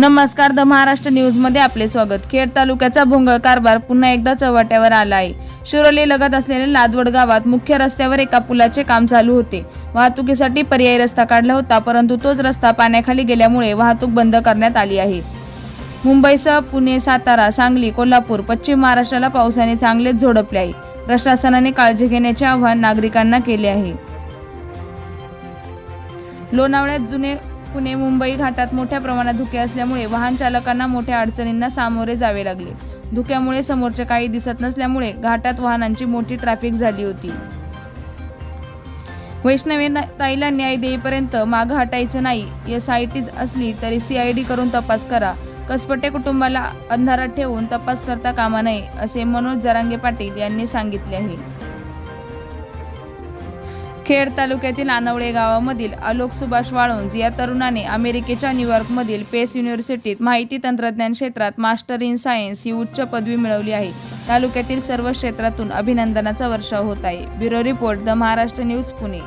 नमस्कार द महाराष्ट्र न्यूजमध्ये आपले स्वागत. खेड तालुक्याचा भोंगळ कारभार पुन्हा एकदा चव्हाट्यावर आला आहे शिरोली लगत असलेल्या लादवड गावात मुख्य रस्त्यावर एका पुलाचे काम चालू होते. वाहतुकीसाठी पर्यायी रस्ता काढला होता परंतु तोच रस्ता पाण्याखाली गेल्यामुळे वाहतूक बंद करण्यात आली आहे. मुंबईसह पुणे सातारा सांगली कोल्हापूर पश्चिम महाराष्ट्राला पावसाने चांगलेच झोडपले आहे. प्रशासनाने काळजी घेण्याचे आवाहन नागरिकांना केले आहे. लोणावळ्यात जुने पुणे मुंबई घाटात मोठ्या प्रमाणात धुके असल्यामुळे वाहन चालकांना मोठ्या अडचणींना सामोरे जावे लागले. धुक्यामुळे समोरचे काही दिसत नसल्यामुळे घाटात वाहनांची मोठी ट्रॅफिक झाली होती. वैष्णवी ताईला न्याय देईपर्यंत मागं हटायचं नाही एस आय टी असली तरी सीआयडी करून तपास करा. कसपटे कुटुंबाला अंधारात ठेवून तपास करता कामा नये असे मनोज जरांगे पाटील यांनी सांगितले आहे. खेड तालुक्यातील आनवळे गावामधील आलोक सुभाष वाळुंज या तरुणाने अमेरिकेच्या न्यूयॉर्कमधील पेस युनिव्हर्सिटीत माहिती तंत्रज्ञान क्षेत्रात मास्टर इन सायन्स ही उच्च पदवी मिळवली आहे. तालुक्यातील सर्व क्षेत्रातून अभिनंदनाचा वर्षाव होत आहे. Bureau report the Maharashtra news Pune.